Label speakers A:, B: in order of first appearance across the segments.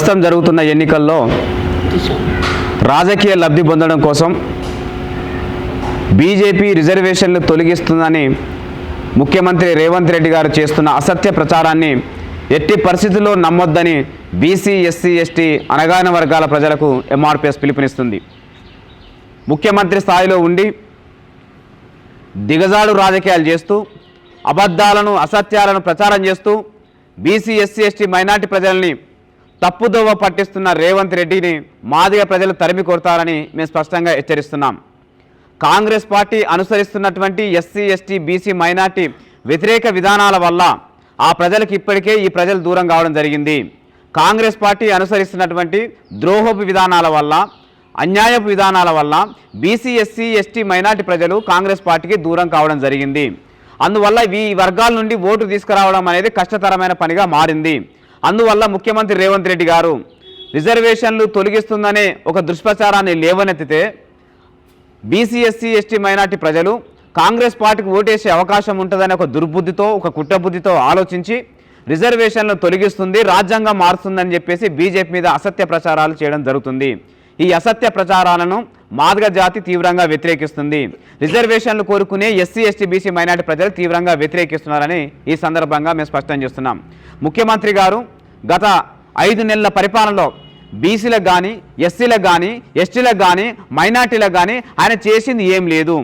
A: ప్రస్తుతం జరుగుతున్న ఎన్నికల్లో రాజకీయ లబ్ధి పొందడం కోసం బీజేపీ రిజర్వేషన్లు తొలగిస్తుందని ముఖ్యమంత్రి రేవంత్ రెడ్డి గారు చేస్తున్న అసత్య ప్రచారాన్ని ఎట్టి పరిస్థితుల్లో నమ్మొద్దని బీసీ ఎస్సీ ఎస్టీ అనగాన వర్గాల ప్రజలకు ఎంఆర్పిఎస్ పిలుపునిస్తుంది. ముఖ్యమంత్రి స్థాయిలో ఉండి దిగజాడు రాజకీయాలు చేస్తూ అబద్ధాలను అసత్యాలను ప్రచారం చేస్తూ బీసీ ఎస్సీ ఎస్టీ మైనార్టీ ప్రజల్ని తప్పుదోవ పట్టిస్తున్న రేవంత్ రెడ్డిని మాదిగ ప్రజలు తరిమి కొడతారని మేము స్పష్టంగా హెచ్చరిస్తున్నాం. కాంగ్రెస్ పార్టీ అనుసరిస్తున్నటువంటి ఎస్సీ ఎస్టీ బీసీ మైనార్టీ వ్యతిరేక విధానాల వల్ల ఆ ప్రజలకు ఇప్పటికే ఈ ప్రజలు దూరం కావడం జరిగింది. కాంగ్రెస్ పార్టీ అనుసరిస్తున్నటువంటి ద్రోహపు విధానాల వల్ల అన్యాయపు విధానాల వల్ల బీసీ ఎస్సీ ఎస్టీ మైనార్టీ ప్రజలు కాంగ్రెస్ పార్టీకి దూరం కావడం జరిగింది. అందువల్ల ఈ వర్గాల నుండి ఓటు తీసుకురావడం అనేది కష్టతరమైన పనిగా మారింది. అందువల్ల ముఖ్యమంత్రి రేవంత్ రెడ్డి గారు రిజర్వేషన్లు తొలగిస్తుందనే ఒక దుష్ప్రచారాన్ని లేవనెత్తితే బీసీ ఎస్సీ ఎస్టీ మైనార్టీ ప్రజలు కాంగ్రెస్ పార్టీకి ఓటేసే అవకాశం ఉంటుందనే ఒక దుర్బుద్ధితో ఒక కుట్రబుద్ధితో ఆలోచించి రిజర్వేషన్లు తొలగిస్తుంది రాజ్యాంగం మారుస్తుందని చెప్పేసి బీజేపీ మీద అసత్య ప్రచారాలు చేయడం జరుగుతుంది. ఈ అసత్య ప్రచారాలను మాదిగ జాతి తీవ్రంగా వ్యతిరేకిస్తుంది. రిజర్వేషన్లు కోరుకునే ఎస్సీ ఎస్టీ బీసీ మైనార్టీ ప్రజలు తీవ్రంగా వ్యతిరేకిస్తున్నారని ఈ సందర్భంగా మేము స్పష్టం చేస్తున్నాం. ముఖ్యమంత్రి గారు గత ఐదు నెలల పరిపాలనలో బీసీలకు కానీ ఎస్సీలకు కానీ ఎస్టీలకు కానీ మైనార్టీలకు కానీ ఆయన చేసింది ఏం లేదు.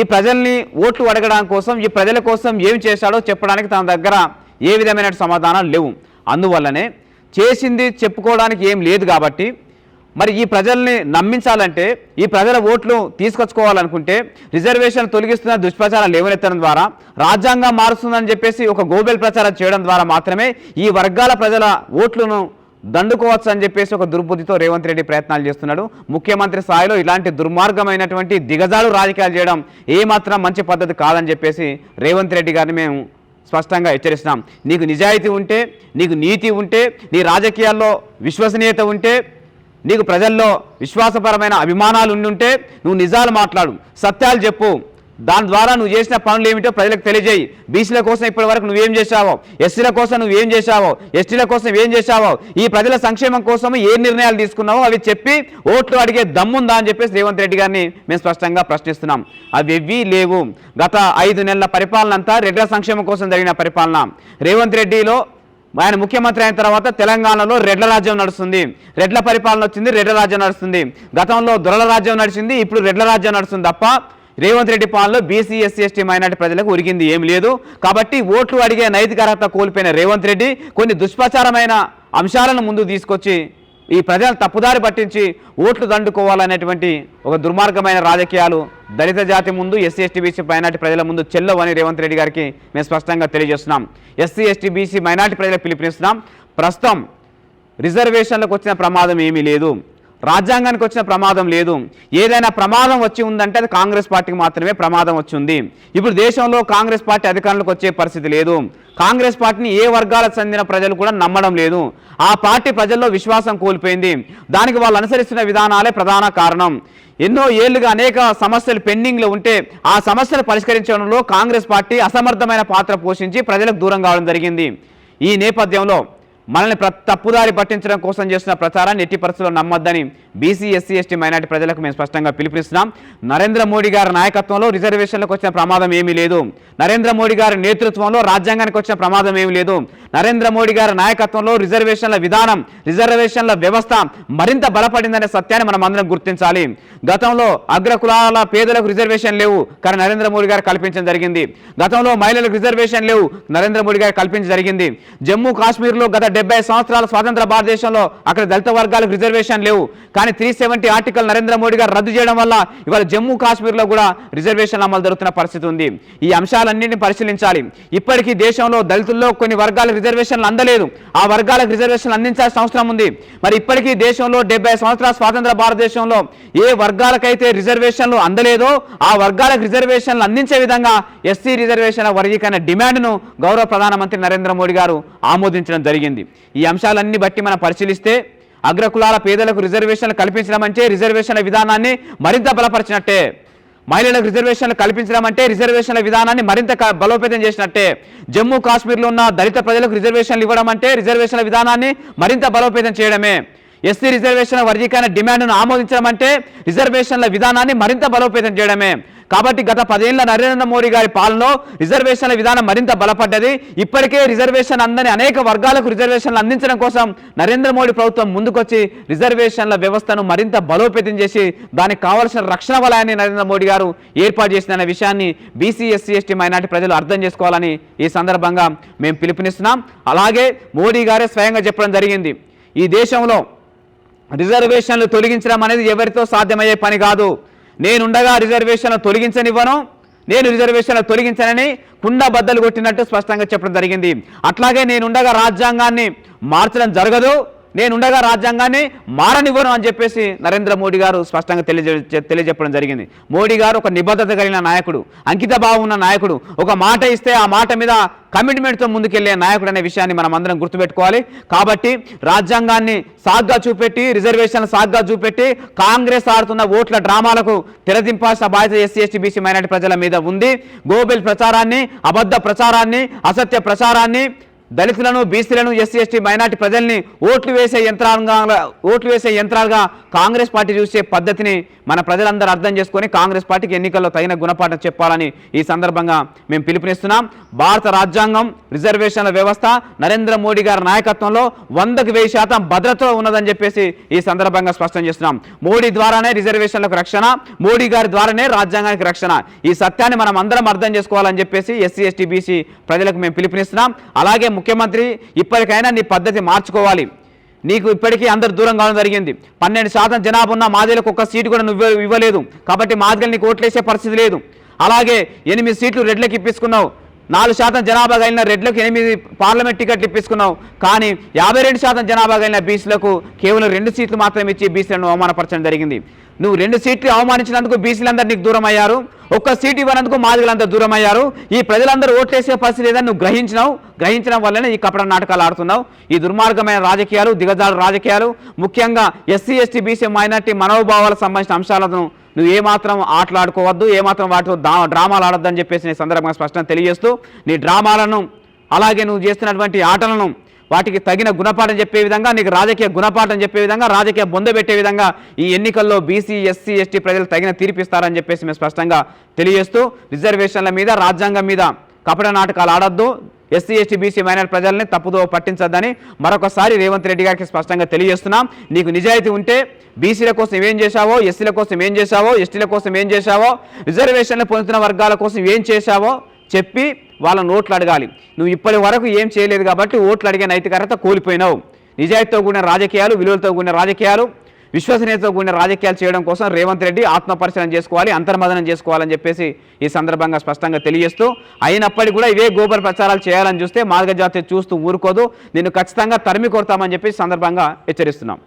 A: ఈ ప్రజల్ని ఓట్లు అడగడం కోసం ఈ ప్రజల కోసం ఏం చేశాడో చెప్పడానికి తన దగ్గర ఏ విధమైన సమాధానాలు లేవు. అందువల్లనే చేసింది చెప్పుకోవడానికి ఏం లేదు కాబట్టి మరి ఈ ప్రజల్ని నమ్మించాలంటే ఈ ప్రజల ఓట్లు తీసుకొచ్చుకోవాలనుకుంటే రిజర్వేషన్ తొలగిస్తున్న దుష్ప్రచారం లేవనెత్తడం ద్వారా రాజ్యాంగం మారుస్తుందని చెప్పేసి ఒక గోబెల్ ప్రచారం చేయడం ద్వారా మాత్రమే ఈ వర్గాల ప్రజల ఓట్లను దండుకోవచ్చు అని చెప్పేసి ఒక దుర్బుద్ధితో రేవంత్ రెడ్డి ప్రయత్నాలు చేస్తున్నాడు. ముఖ్యమంత్రి స్థాయిలో ఇలాంటి దుర్మార్గమైనటువంటి దిగజాలు రాజకీయాలు చేయడం ఏమాత్రం మంచి పద్ధతి కాదని చెప్పేసి రేవంత్ రెడ్డి గారిని మేము స్పష్టంగా హెచ్చరిస్తున్నాం. నీకు నిజాయితీ ఉంటే నీకు నీతి ఉంటే నీ రాజకీయాల్లో విశ్వసనీయత ఉంటే నీకు ప్రజల్లో విశ్వాసపరమైన అభిమానాలు ఉండుంటే ఉంటే నువ్వు నిజాలు మాట్లాడు సత్యాలు చెప్పు. దాని ద్వారా నువ్వు చేసిన పనులు ఏమిటో ప్రజలకు తెలియజేయి. బీసీల కోసం ఇప్పటి వరకు నువ్వేం చేశావో ఎస్సీల కోసం నువ్వేం చేశావో ఎస్టీల కోసం ఏం చేశావో ఈ ప్రజల సంక్షేమం కోసం ఏ నిర్ణయాలు తీసుకున్నావో అవి చెప్పి ఓట్లు అడిగే దమ్ముందా అని చెప్పేసి రేవంత్ రెడ్డి గారిని మేము స్పష్టంగా ప్రశ్నిస్తున్నాం. అవి ఎవ్వీ లేవు. గత ఐదు నెలల పరిపాలన అంతా రెడ్ల సంక్షేమం కోసం జరిగిన పరిపాలన. రేవంత్ రెడ్డిలో ఆయన ముఖ్యమంత్రి అయిన తర్వాత తెలంగాణలో రెడ్ల రాజ్యం నడుస్తుంది. రెడ్ల పరిపాలన వచ్చింది రెడ్ల రాజ్యం నడుస్తుంది. గతంలో దొరల రాజ్యం నడిచింది ఇప్పుడు రెడ్ల రాజ్యం నడుస్తుంది తప్ప రేవంత్ రెడ్డి పాలనలో బీసీ ఎస్సీ ఎస్టీ మైనార్టీ ప్రజలకు ఉరిగింది ఏం లేదు. కాబట్టి ఓట్లు అడిగే నైతిక అర్హత కోల్పోయిన రేవంత్ రెడ్డి కొన్ని దుష్ప్రచారమైన అంశాలను ముందు తీసుకొచ్చి ఈ ప్రజలను తప్పుదారి పట్టించి ఓట్లు దండుకోవాలనేటువంటి ఒక దుర్మార్గమైన రాజకీయాలు దళిత జాతి ముందు ఎస్సీ ఎస్టీ బీసీ మైనార్టీ ప్రజల ముందు చెల్లవని రేవంత్ రెడ్డి గారికి మేము స్పష్టంగా తెలియజేస్తున్నాం. ఎస్సీ ఎస్టీ బీసీ మైనార్టీ ప్రజలకు పిలుపునిస్తున్నాం. ప్రస్తుతం రిజర్వేషన్లకు వచ్చిన ప్రమాదం ఏమీ లేదు. రాజ్యాంగానికి వచ్చిన ప్రమాదం లేదు. ఏదైనా ప్రమాదం వచ్చి ఉందంటే అది కాంగ్రెస్ పార్టీకి మాత్రమే ప్రమాదం వచ్చింది. ఇప్పుడు దేశంలో కాంగ్రెస్ పార్టీ అధికారంలోకి వచ్చే పరిస్థితి లేదు. కాంగ్రెస్ పార్టీని ఏ వర్గాలకు చెందిన ప్రజలు కూడా నమ్మడం లేదు. ఆ పార్టీ ప్రజల్లో విశ్వాసం కోల్పోయింది. దానికి వాళ్ళు అనుసరిస్తున్న విధానాలే ప్రధాన కారణం. ఎన్నో ఏళ్ళుగా అనేక సమస్యలు పెండింగ్లో ఉంటే ఆ సమస్యలు పరిష్కరించడంలో కాంగ్రెస్ పార్టీ అసమర్థమైన పాత్ర పోషించి ప్రజలకు దూరం కావడం జరిగింది. ఈ నేపథ్యంలో మనల్ని ప్ర తప్పుదారి పట్టించడం కోసం చేస్తున్న ప్రచారాన్ని ఎట్టి పరిస్థితుల్లో నమ్మొద్దని బీసీ ఎస్సీ ఎస్టీ మైనార్టీ ప్రజలకు మేము స్పష్టంగా పిలుపునిస్తున్నాం. నరేంద్ర మోడీ గారి నాయకత్వంలో రిజర్వేషన్లకు వచ్చిన ప్రమాదం ఏమీ లేదు. నరేంద్ర మోడీ గారి నేతృత్వంలో రాజ్యాంగానికి వచ్చిన ప్రమాదం ఏమీ లేదు. నరేంద్ర మోడీ గారి నాయకత్వంలో రిజర్వేషన్ల విధానం రిజర్వేషన్ల వ్యవస్థ మరింత బలపడిందనే సత్యాన్ని మనం అందరం గుర్తించాలి. గతంలో అగ్రకులాల పేదలకు రిజర్వేషన్ లేవు కానీ నరేంద్ర మోడీ గారు కల్పించడం జరిగింది. గతంలో మహిళలకు రిజర్వేషన్ లేవు నరేంద్ర మోడీ గారు కల్పించడం జరిగింది. జమ్మూ కాశ్మీర్లో గత డెబ్బై సంవత్సరాల స్వాతంత్ర భారతదేశంలో అక్కడ దళిత వర్గాలకు రిజర్వేషన్ లేవు. కానీ three seventy article Narendra Modi garu రద్దు చేయడం వల్ల ఇవాళ జమ్మూ కాశ్మీర్లో కూడా రిజర్వేషన్ అమలు జరుగుతున్న పరిస్థితి ఉంది. ఈ అంశాలన్నింటినీ పరిశీలించాలి. ఇప్పటికీ దేశంలో దళితుల్లో కొన్ని వర్గాలకు రిజర్వేషన్లు అందలేదు. ఆ వర్గాలకు రిజర్వేషన్లు అందించాల్సిన అవసరం ఉంది. మరి ఇప్పటికీ దేశంలో డెబ్బై సంవత్సరాల స్వాతంత్ర భారతదేశంలో ఏ వర్గాలకైతే రిజర్వేషన్లు అందలేదో ఆ వర్గాలకు రిజర్వేషన్లు అందించే విధంగా ఎస్సీ రిజర్వేషన్ల వర్గీకరణ డిమాండ్ను గౌరవ ప్రధానమంత్రి నరేంద్ర మోడీ గారు ఆమోదించడం జరిగింది. ఈ అంశాలన్నీ బట్టి మనం పరిశీలిస్తే అగ్రకులాల పేదలకు రిజర్వేషన్లు కల్పించడం అంటే రిజర్వేషన్ల విధానాన్ని మరింత బలపరిచినట్టే. మహిళలకు రిజర్వేషన్లు కల్పించడం అంటే రిజర్వేషన్ల విధానాన్ని మరింత బలోపేతం చేసినట్టే. జమ్మూ కాశ్మీర్లో ఉన్న దళిత ప్రజలకు రిజర్వేషన్లు ఇవ్వడం అంటే రిజర్వేషన్ల విధానాన్ని మరింత బలోపేతం చేయడమే. ఎస్సీ రిజర్వేషన్ల వర్గీకరణ డిమాండ్ను ఆమోదించడం అంటే రిజర్వేషన్ల విధానాన్ని మరింత బలోపేతం చేయడమే. కాబట్టి గత పదేళ్ళ నరేంద్ర మోడీ గారి పాలనలో రిజర్వేషన్ల విధానం మరింత బలపడ్డది. ఇప్పటికే రిజర్వేషన్ అందని అనేక వర్గాలకు రిజర్వేషన్లు అందించడం కోసం నరేంద్ర మోడీ ప్రభుత్వం ముందుకొచ్చి రిజర్వేషన్ల వ్యవస్థను మరింత బలోపేతం చేసి దానికి కావాల్సిన రక్షణ వలయాన్ని నరేంద్ర మోడీ గారు ఏర్పాటు చేసిన విషయాన్ని బీసీ ఎస్సీ ఎస్టీ మైనార్టీ ప్రజలు అర్థం చేసుకోవాలని ఈ సందర్భంగా మేము పిలుపునిస్తున్నాం. అలాగే మోడీ గారే స్వయంగా చెప్పడం జరిగింది. ఈ దేశంలో రిజర్వేషన్లు తొలగించడం అనేది ఎవరితో సాధ్యమయ్యే పని కాదు. నేనుండగా రిజర్వేషన్లు తొలగించనివ్వను నేను రిజర్వేషన్లు తొలగించనని కుండ బద్దలు కొట్టినట్టు స్పష్టంగా చెప్పడం జరిగింది. అట్లాగే నేనుండగా రాజ్యాంగాన్ని మార్చడం జరగదు. నేనుండగా రాజ్యాంగాన్ని మారనివ్వను అని చెప్పేసి నరేంద్ర మోడీ గారు స్పష్టంగా తెలియజే తెలియజెప్పడం జరిగింది. మోడీ గారు ఒక నిబద్ధత కలిగిన నాయకుడు అంకిత భావం ఉన్న నాయకుడు ఒక మాట ఇస్తే ఆ మాట మీద కమిట్మెంట్తో ముందుకెళ్ళే నాయకుడు అనే విషయాన్ని మనం అందరం గుర్తుపెట్టుకోవాలి. కాబట్టి రాజ్యాంగాన్ని సాగ్గా చూపెట్టి రిజర్వేషన్ సాగ్గా చూపెట్టి కాంగ్రెస్ ఆడుతున్న ఓట్ల డ్రామాలకు తెరదింపాల్సిన బాధ్యత ఎస్సీ ఎస్టీ బీసీ మైనార్టీ ప్రజల మీద ఉంది. గోబెల్ ప్రచారాన్ని అబద్ధ ప్రచారాన్ని అసత్య ప్రచారాన్ని దళితులను బీసీలను ఎస్సీ ఎస్టీ మైనార్టీ ప్రజల్ని ఓట్లు వేసే యంత్రాంగా ఓట్లు వేసే యంత్రాలుగా కాంగ్రెస్ పార్టీ చూసే పద్ధతిని మన ప్రజలందరూ అర్థం చేసుకొని కాంగ్రెస్ పార్టీకి ఎన్నికల్లో తగిన గుణపాఠం చెప్పాలని ఈ సందర్భంగా మేము పిలుపునిస్తున్నాం. భారత రాజ్యాంగం రిజర్వేషన్ల వ్యవస్థ నరేంద్ర మోడీ గారి నాయకత్వంలో వందకు వెయ్యి శాతం భద్రతలో ఉన్నదని చెప్పేసి ఈ సందర్భంగా స్పష్టం చేస్తున్నాం. మోడీ ద్వారానే రిజర్వేషన్లకు రక్షణ మోడీ గారి ద్వారానే రాజ్యాంగానికి రక్షణ. ఈ సత్యాన్ని మనం అందరం అర్థం చేసుకోవాలని చెప్పేసి ఎస్సీ ఎస్టీ బీసీ ప్రజలకు మేము పిలుపునిస్తున్నాం. అలాగే ముఖ్యమంత్రి ఇప్పటికైనా నీ పద్ధతి మార్చుకోవాలి. నీకు ఇప్పటికీ అందరు దూరం కావడం జరిగింది. పన్నెండు శాతం జనాభా ఉన్న మాదిలకు ఒక్క సీటు కూడా నువ్వు ఇవ్వలేదు. కాబట్టి మాదిగలు నీకు ఓట్లేసే పరిస్థితి లేదు. అలాగే ఎనిమిది సీట్లు రెడ్లకు ఇప్పించుకున్నావు. నాలుగు శాతం జనాభా కలిగిన రెడ్లకు ఎనిమిది పార్లమెంట్ టికెట్లు ఇప్పించుకున్నావు. కానీ యాభై రెండు శాతం జనాభా కలిగిన బీసీలకు కేవలం రెండు సీట్లు మాత్రమే ఇచ్చి బీసీలను అవమానపరచడం జరిగింది. నువ్వు రెండు సీట్లు అవమానించినందుకు బీసీలందరూ నీకు దూరం అయ్యారు ఒక్క సీటు ఇవ్వనందుకు మాదిగలంతా దూరం అయ్యారు ఈ ప్రజలందరూ ఓట్లేసే పరిస్థితి లేదని నువ్వు గ్రహించినావు? గ్రహించడం వల్లనే ఈ కపట నాటకాలు ఆడుతున్నావు. ఈ దుర్మార్గమైన రాజకీయాలు దిగజాడు రాజకీయాలు ముఖ్యంగా ఎస్సీ ఎస్టీ బీసీ మైనార్టీ మనోభావాలకు సంబంధించిన అంశాలను నువ్వు ఏమాత్రం ఆటలాడుకోవద్దు ఏమాత్రం వాటితో డ్రామాలు ఆడొద్దని చెప్పేసి నేను సందర్భంగా స్పష్టంగా తెలియజేస్తూ నీ డ్రామాలను అలాగే నువ్వు చేస్తున్నటువంటి ఆటలను వాటికి తగిన గుణపాఠం చెప్పే విధంగా నీకు రాజకీయ గుణపాఠం చెప్పే విధంగా రాజకీయ బొంద పెట్టే విధంగా ఈ ఎన్నికల్లో బీసీ ఎస్సీ ఎస్టీ ప్రజలు తగిన తీర్పిస్తారని చెప్పేసి మేము స్పష్టంగా తెలియజేస్తూ రిజర్వేషన్ల మీద రాజ్యాంగం మీద కపట నాటకాలు ఆడొద్దు. ఎస్సీ ఎస్టీ బీసీ మైనార్ ప్రజల్ని తప్పుదో పట్టించద్దని మరొకసారి రేవంత్ రెడ్డి గారికి స్పష్టంగా తెలియజేస్తున్నాం. నీకు నిజాయితీ ఉంటే బీసీల కోసం ఏం చేశావో ఎస్సీల కోసం ఏం చేశావో ఎస్టీల కోసం ఏం చేశావో రిజర్వేషన్లు పొందుతున్న వర్గాల కోసం ఏం చేశావో చెప్పి వాళ్ళ నోట్లు అడగాలి. నువ్వు ఇప్పటి వరకు ఏం చేయలేదు కాబట్టి ఓట్లు అడిగే నైతికత కోల్పోయినావు. నిజాయితీతో కూడిన రాజకీయాలు విలువలతో కూడిన రాజకీయాలు విశ్వసనీయతతో కూడిన రాజకీయాలు చేయడం కోసం రేవంత్ రెడ్డి ఆత్మపరిశీలన చేసుకోవాలి అంతర్మదనం చేసుకోవాలని చెప్పేసి ఈ సందర్భంగా స్పష్టంగా తెలియజేస్తూ అయినప్పటికీ కూడా ఇవే గోబర్ ప్రచారాలు చేయాలని చూస్తే మార్గజాతి చూస్తూ ఊరుకోదు. నిన్ను ఖచ్చితంగా తరిమి కొడతామని చెప్పి సందర్భంగా హెచ్చరిస్తున్నాం.